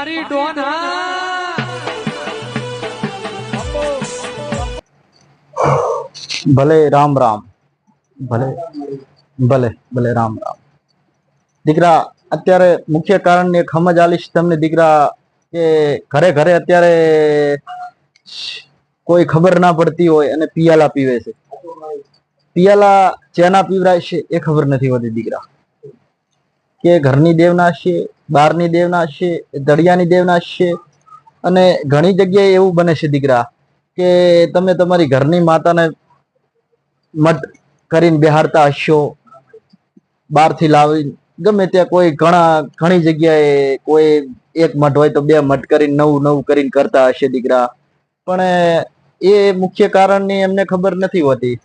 મારી ડોના. ભલે રામ રામ. ભલે ભલે ભલે રામ રામ. દીકરા, અત્યારે મુખ્ય કારણ એક સમજ આલીશ તમને દીકરા, કે ઘરે ઘરે અત્યારે કોઈ ખબર ના પડતી હોય અને પિયાલા પીવે છે. પિયાલા ચેના પીવરાય છે એ ખબર નથી હોતી દીકરા. કે ઘરની દેવના છે બહારની દેવના છે, દળિયાની દેવના છે અને ઘણી જગ્યાએ એવું બને છે દીકરા કે તમે તમારી ઘરની માતાને મઠ કરીને બિહારતા હશો, બહારથી લાવી ગમે ત્યાં કોઈ ઘણા, ઘણી જગ્યાએ કોઈ એક મઠ હોય તો બે મઠ કરીને, નવું નવું કરીને કરતા હશે દીકરા. પણ એ મુખ્ય કારણની એમને ખબર નથી હોતી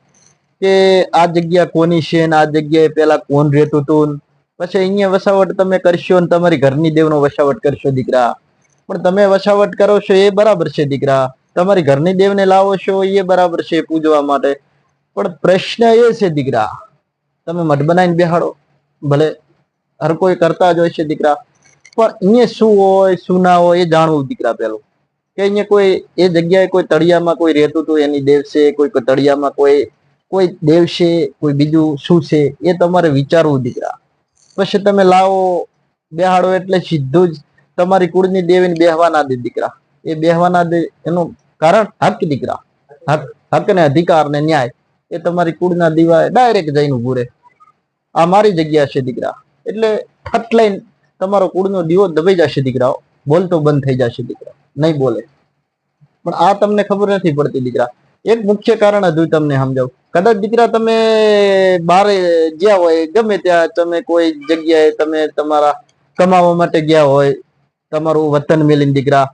કે આ જગ્યા કોની છે ને આ જગ્યાએ પેલા કોણ રહેતું હતું પછી અહીંયા વસાવટ તમે કરશો ને તમારી ઘરની દેવનો વસાવટ કરશો દીકરા. પણ તમે વસાવટ કરો છો એ બરાબર છે દીકરા. તમારી ઘરની દેવને લાવો છો એ બરાબર છે પૂજવા માટે. પણ પ્રશ્ન એ છે દીકરા, તમે મઠ બનાવીને બેહાડો. ભલે હર કોઈ કરતા જ હોય છે દીકરા. પણ અહીંયા શું હોય, શું ના હોય એ જાણવું દીકરા પેલું કે અહીંયા કોઈ એ જગ્યાએ કોઈ તળિયામાં કોઈ રહેતું હતું, એની દેવ છે, કોઈ તળિયામાં કોઈ કોઈ દેવ છે, કોઈ બીજું શું છે એ તમારે વિચારવું દીકરા. પછી તમે લાવો, બેહાડો એટલે સીધું જ તમારી કુળની દેવીને બેહવા ના દે દીકરા. એ બેહવા ના દે, એનું કારણ હક દીકરા. હક ને અધિકાર ને ન્યાય. એ તમારી કુળના દીવાએ ડાયરેક્ટ જઈને ઉભું રહે. આ મારી જગ્યા છે દીકરા. એટલે ફટ લઈને તમારો કુળનો દીવો દબાઈ જશે દીકરાઓ બોલતો બંધ થઈ જશે દીકરા. નહીં બોલે. પણ આ તમને ખબર નથી પડતી દીકરા. એક મુખ્ય કારણ હજુ તમને સમજાવું. કદાચ દીકરા તમે બહાર ગયા હોય, ગમે ત્યાં તમે કોઈ જગ્યાએ તમે તમારા કમાવા માટે ગયા હોય, તમારું વતન મેલીને દીકરા,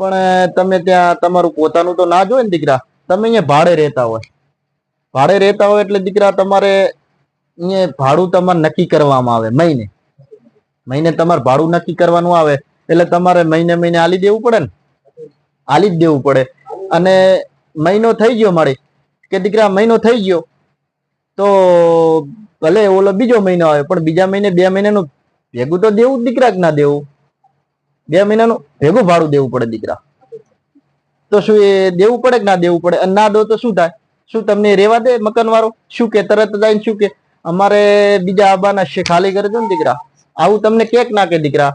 પણ તમે ત્યાં તમારું પોતાનું તો ના જ ને દીકરા, તમે અહીંયા ભાડે રહેતા હોય. ભાડે રહેતા હોય એટલે દીકરા તમારે અહીંયા ભાડું તમારે નક્કી કરવામાં આવે, મહિને. મહિને તમારે ભાડું નક્કી કરવાનું આવે, એટલે તમારે મહિને મહિને આલી દેવું પડે ને? આલી જ દેવું પડે. અને મહિનો થઈ ગયો મારી, કે દીકરા મહિનો થઈ ગયો, તો ભલે ઓલો બીજો મહિનો આવે, પણ બીજા મહિને, બે મહિનાનું ભેગું તો દેવું દીકરા ના દેવું. બે મહિનાનું ભેગું ભાડું દેવું પડે દીકરા. તો શું એ દેવું પડે કે ના દેવું પડે? અને ના દો તો શું થાય? શું તમને રેવા દે મકાન વાળો શું કે તરત જઈને શું કે? અમારે બીજા આબાના છે, ખાલી કરે છે ને દીકરા. આવું તમને કેક ના કે દીકરા.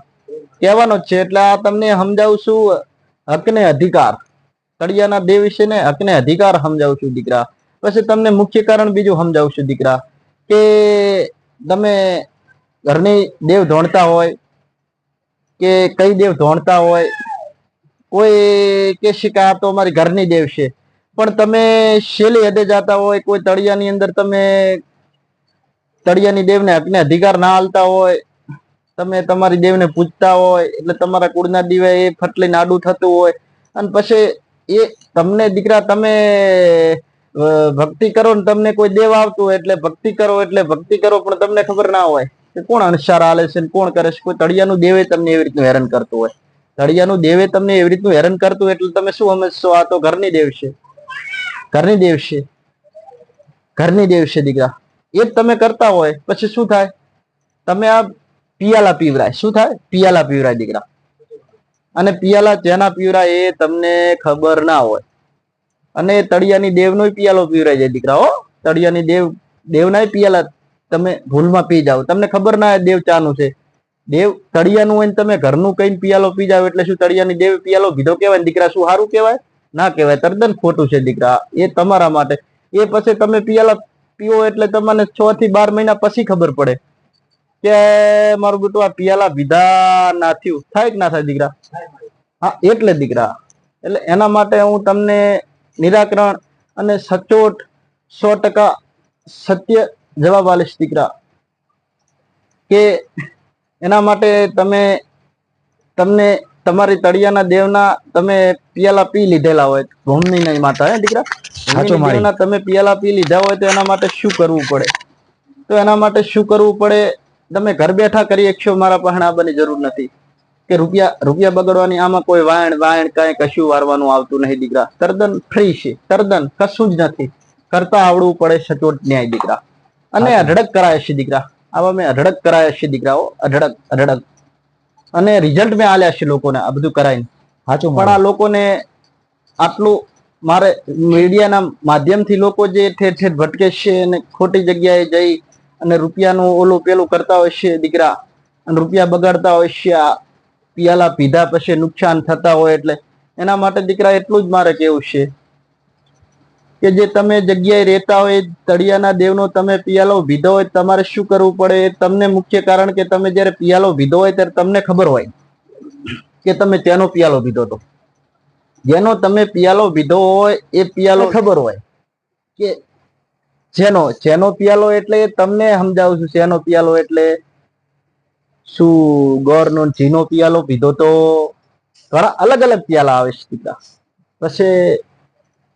કહેવાનો જ છે, એટલે આ તમને સમજાવું છું હક ને અધિકાર. તળિયાના દેવ વિશે ને હક અધિકાર સમજાવું છું દીકરા. પછી તમને મુખ્ય કારણ બીજું સમજાવું છું દીકરા કે તમે ઘરની દેવ ધોણતા હોય કે કઈ દેવ ધોણતા હોય, કોઈ કે શિકા તો અમારી ઘરની દેવ છે. પણ તમે શેલી હદે જાતા હોય, કોઈ તળિયાની અંદર તમે તળિયાની દેવને હકને અધિકાર ના હાલતા હોય, તમે તમારી દેવને પૂજતા હોય, એટલે તમારા કુળના દીવે એ ફટલી નાડું થતું હોય. અને પછી એ તમને દીકરા તમે ભક્તિ કરો ને તમને કોઈ દેવ આવતું એટલે ભક્તિ કરો, એટલે ભક્તિ કરો, પણ તમને ખબર ના હોય કે કોણ અણસાર આલે છે કોણ કરે છે. કોઈ તળિયાનું દેવે તમને એવી રીતનું હેરાન કરતું હોય. તળિયાનું દેવે તમને એવી રીતનું હેરાન કરતું એટલે તમે શું સમજશો? આ તો ઘરની દેવ છે. ઘરની દેવ છે. ઘરની દેવ છે દીકરા. એ જ તમે કરતા હોય. પછી શું થાય? તમે આ પિયાલા પીવરાય. શું થાય? પિયાલા પીવરાય દીકરા. અને પિયાલા જેના પીવરાય એ તમને ખબર ના હોય. અને તળિયાની દેવનો પિયાલો પીવરાય જાય દીકરા, હો. તળિયાની દેવ દેવના પિયાલા તમે ભૂલમાં પી જાઓ. તમને ખબર ના દેવ ચાનું છે. દેવ તળિયાનું હોય તમે ઘરનું કઈ પિયાલો પી જાવ એટલે શું તળિયાની દેવ પિયાલો કીધો કહેવાય દીકરા, શું સારું કહેવાય? ના કહેવાય. તદ્દન ખોટું છે, દીકરા. એ તમારા માટે. એ પછી તમે પિયાલા પીવો એટલે તમને છ થી બાર મહિના પછી ખબર પડે. કે મારું બેટું આ પિયાલા વિધા ના થયું થાય કે ના થાય દીકરા? હા એટલે દીકરા. એટલે એના માટે હું તમને નિરાકરણ અને સચોટ સો ટકા સત્ય જવાબ આલીશ દીકરા. કે એના માટે તમે તમને તમારી તળિયાના દેવના તમે પિયાલા પી લીધેલા હોય. ભૂમની નહીં માતા હે દીકરા? તમે પિયાલા પી લીધા હોય તો એના માટે શું કરવું પડે? તો એના માટે શું કરવું પડે? તમે ઘર બેઠા કરી શકશો મારા પાસે આવવાની જરૂર નથી. કે રૂપિયા રૂપિયા બગડવાની આમાં કોઈ વાયણ વાયણ કાંઈ કશું વારવાનું આવતું નહીં દીકરા. તદ્દન ફ્રી છે. તદ્દન કશું જ નથી. કરતા આવડવું પડે સચોટ ન્યાય દીકરા. અને અઢળક કરાય છે દીકરા. આવા મેં અઢળક કરાયા છે દીકરાઓ. અઢળક અઢળક. અને રિઝલ્ટ મેં આલ્યા છે લોકોને આ બધું કરાઈને. સાચું પણ આ લોકોને આટલું મારે મીડિયાના માધ્યમથી લોકો જે ઠેર ઠેર ભટકે છે અને ખોટી જગ્યાએ જઈ અને રૂપિયાનું ઓલું પેલું કરતા હોય છે દીકરા અને રૂપિયા બગાડતા હોય છે આ પિયાલા પીધા પછી નુકસાન થતા હોય એટલે. એના માટે દીકરા એટલું જ મારે કેવું છે કે જે તમે જગ્યાએ રહેતા હોય તળિયાના દેવનો તમે પિયાલો પીધો હોય તમારે શું કરવું પડે? એ તમને મુખ્ય કારણ કે તમે જ્યારે પિયાલો પીધો હોય ત્યારે તમને ખબર હોય કે તમે તેનો પિયાલો પીધો હતો જેનો તમે પિયાલો પીધો હોય એ પિયાલો ખબર હોય કે જેનો જેનો પિયાલો એટલે તમને સમજાવું છું. જેનો પિયાલો એટલે શું? ગોરનો જીનો પિયાલો પીધો તો ઘણા અલગ અલગ પિયાલા આવે છે દીકરા. પછી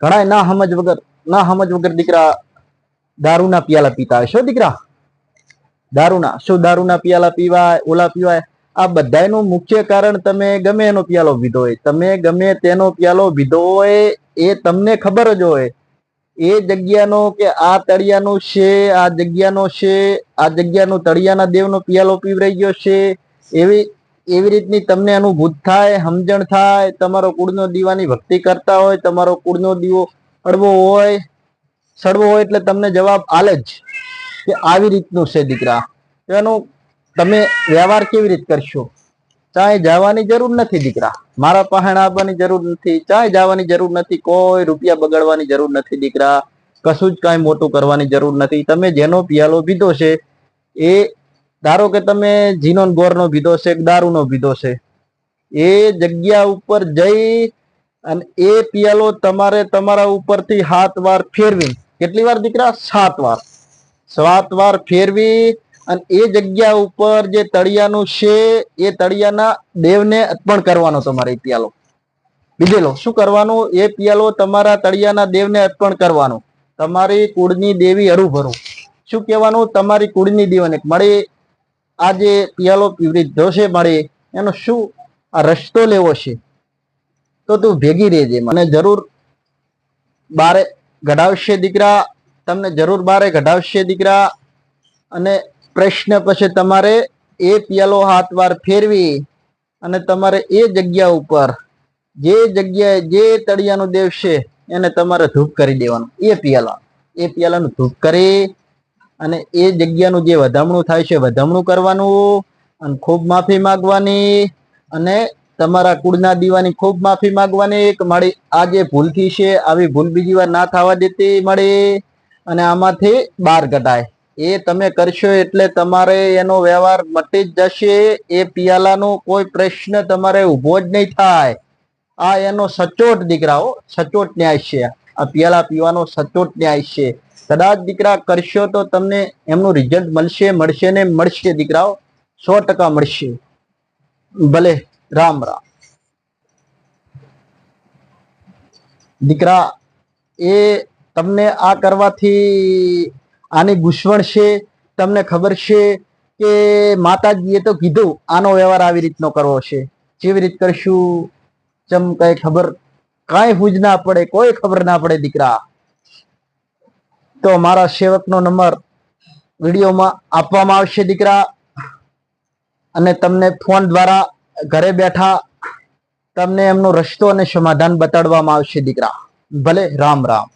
ઘણા ના સમજ વગર, ના સમજ વગર દીકરા દારૂના પિયાલા પીતા હોય શું દીકરા. દારૂના, શું દારૂના પિયાલા પીવાય, ઓલા પીવાય? આ બધાનું મુખ્ય કારણ તમે ગમે એનો પિયાલો પીધો હોય. તમે ગમે તેનો પિયાલો પીધો હોય એ તમને ખબર જ હોય. એ જગ્યાનો કે આ તળિયાનો છે, આ જગ્યાનો છે, આ જગ્યાનો તળિયાના દેવનો પિયાલો પીવરાઈ ગયો છે, એવી એવી રીતની તમને અનુભૂત થાય, સમજણ થાય, તમારો કુળનો દીવાની ભક્તિ કરતા હોય, તમારો કુળનો દીવો અડવો હોય સડવો હોય એટલે તમને જવાબ આલે જ કે આવી રીતનું છે દીકરા. એનું તમે વ્યવહાર કેવી રીત કરશો? ચાય જવાની જરૂર નથી દીકરા. મારા પહેણ આવવાની જરૂર નથી. ચાય જવાની જરૂર નથી. કોઈ રૂપિયા બગાડવાની જરૂર નથી દીકરા. કશું જ કાંઈ મોટું કરવાની જરૂર નથી. તમે જેનો પિયાલો પીધો છે, એ ધારો કે તમે જીનોન ગોરનો પીધો છે દારૂનો પીધો છે, એ જગ્યા ઉપર જઈ અને એ પિયાલો તમારે તમારા ઉપરથી હાથ વાર ફેરવી કેટલી વાર દીકરા? સાત વાર. સાત વાર ફેરવી અને એ જગ્યા ઉપર જે તળિયાનું છે, એ તળિયાના દેવને અર્પણ કરવાનો તમારે પિયાલો. લીધેલો શું કરવાનું? એ પિયાલો તમારા તળિયાના દેવને અર્પણ કરવાનો. તમારી કુળની દેવી હરુભરું. શું કહેવાનું? તમારી કુળની દેવને. મળે, આ જે પિયાલો વૃદ્ધો છે મળે, એનો શું? આ રસ્તો લેવો છે. તો તું ભેગી રહેજે. મને જરૂર બારે ઘડાવશે દીકરા, તમને જરૂર બારે ઘડાવશે દીકરા, અને પ્રશ્ન પછી તમારે એ પિયાલો હાથ વાર ફેરવી અને તમારે એ જગ્યા ઉપર જે જગ્યાએ જે તળિયાનું દેવ છે એને તમારે ધૂપ કરી દેવાનું. એ પિયાલા. એ પિયાલાનું ધૂપ કરી અને એ જગ્યાનું જે વધામણું થાય છે વધામણું કરવાનું અને ખૂબ માફી માંગવાની અને તમારા કુળના દીવાની ખૂબ માફી માંગવાની. કે મારી આ જે ભૂલથી છે, આવી ભૂલ બીજી વાર ના થવા દેતી મળી અને આમાંથી બહાર કઢાય. એ તમે કરશો એટલે તમારે એનો વ્યવહાર મટી જ જશે. એ પિયાલાનો કોઈ પ્રશ્ન તમારે ઊભો જ નહીં થાય. આ એનો સચોટ દીકરાઓ, સચોટ ન્યાય છે. આ પિયાલા પીવાનો સચોટ ન્યાય છે. કદાચ દીકરા કરશો તો તમને એમનું રિઝલ્ટ મળશે મળશે ને મળશે દીકરાઓ. સો ટકા મળશે. ભલે, રામ રામ. દીકરા, એ તમને આ કરવાથી આની ગુસવણ છે? તમને ખબર છે કે માતાજીએ તો કીધું, આનો વ્યવહાર આવી રીતનો કરવો છે. જેવી રીત કરશું? ચમ કઈ ખબર, કાંઈ હુજ ના પડે, કોઈ ખબર ના પડે દીકરા. તો મારા સેવકનો નંબર વિડીયોમાં આપવામાં આવશે દીકરા. અને તમને ફોન દ્વારા ઘરે બેઠા તમને એમનો રસ્તો અને સમાધાન બતાડવામાં આવશે દીકરા. ભલે, રામ રામ.